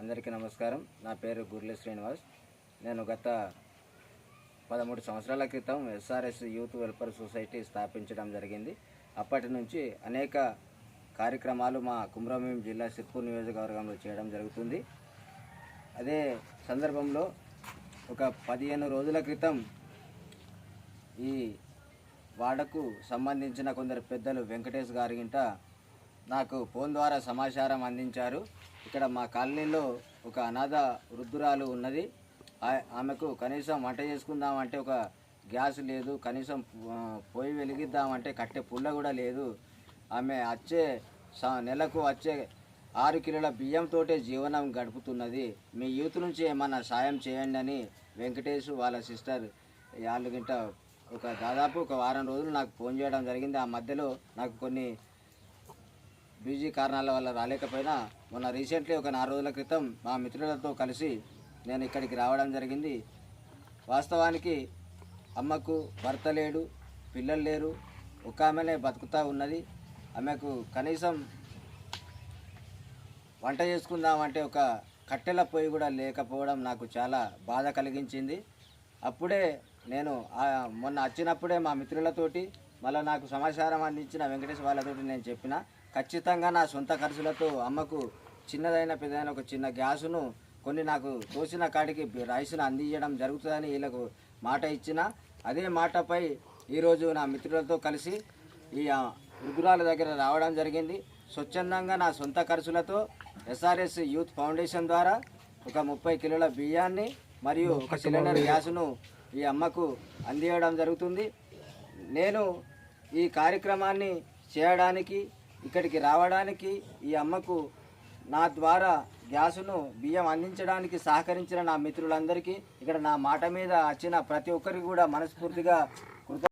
అందరికీ నమస్కారం. నా పేరు గుర్లే శ్రీనివాస్. నేను గత పదమూడు సంవత్సరాల క్రితం ఎస్ఆర్ఎస్ యూత్ వెల్ఫేర్ సొసైటీ స్థాపించడం జరిగింది. అప్పటి నుంచి అనేక కార్యక్రమాలు మా కుమ్రమీం జిల్లా సిర్పూర్ నియోజకవర్గంలో చేయడం జరుగుతుంది. అదే సందర్భంలో ఒక పదిహేను రోజుల క్రితం ఈ వాడకు సంబంధించిన కొందరు పెద్దలు వెంకటేష్ గారి గింట నాకు ఫోన్ ద్వారా సమాచారం అందించారు. ఇక్కడ మా కాలనీలో ఒక అనాథ వృద్ధురాలు ఉన్నది. ఆ- ఆమెకు కనీసం వంట చేసుకుందామంటే ఒక గ్యాస్ లేదు కనీసం పోయి పొయ్యి వెలిగిద్దామంటే కట్టె పుల్ల కూడా లేదు. ఆమె వచ్చే స- నెలకు వచ్చే ఆరు కిలోల బియ్యంతోటే జీవనం గడుపుతున్నది. మీ యూత్ నుంచి ఏమన్నా సాయం చేయండి అని వెంకటేష్ వాళ్ళ సిస్టర్ వాళ్ళు గింట ఒక దాదాపు ఒక వారం రోజులు నాకు ఫోన్ చేయడం జరిగింది. ఆ మధ్యలో నాకు కొన్ని బిజీ కారణాల వల్ల రాలేకపోయినా మొన్న రీసెంట్లీ ఒక నాలుగు రోజుల క్రితం మా మిత్రులతో కలిసి నేను ఇక్కడికి రావడం జరిగింది. వాస్తవానికి అమ్మకు భర్త లేడు పిల్లలు లేరు ఒక ఆమెనే బతుకుతూ ఉన్నది. ఆమెకు కనీసం వంట చేసుకుందామంటే ఒక కట్టెల పొయ్యి కూడా లేకపోవడం నాకు చాలా బాధ కలిగించింది. అప్పుడే నేను మొన్న వచ్చినప్పుడే మా మిత్రులతోటి మళ్ళీ నాకు సమాచారం అందించిన వెంకటేశ్వర వాళ్ళతోటి నేను చెప్పిన. ఖచ్చితంగా నా సొంత ఖర్చులతో అమ్మకు చిన్నదైన పెద్దదైన ఒక చిన్న గ్యాసును కొన్ని నాకు తోసిన కాడికి రైస్ను అందించడం జరుగుతుందని వీళ్ళకు మాట ఇచ్చిన అదే మాటపై ఈరోజు నా మిత్రులతో కలిసి ఈ ఆ, వృద్ధురాల దగ్గర రావడం జరిగింది. స్వచ్ఛందంగా నా సొంత ఖర్చులతో ఎస్ఆర్ఎస్ యూత్ ఫౌండేషన్ ద్వారా ఒక ముప్పై కిలోల బియ్యాన్ని మరియు ఒక సిలిండర్ గ్యాసును ఈ అమ్మకు అందియడం జరుగుతుంది. నేను ఈ కార్యక్రమాన్ని చేయడానికి ఇక్కడికి రావడానికి ఈ అమ్మకు నా ద్వారా గ్యాసును బియ్యం అందించడానికి సహకరించిన నా మిత్రులందరికీ ఇక్కడ నా మాట మీద వచ్చిన ప్రతి ఒక్కరికి కూడా మనస్ఫూర్తిగా కృత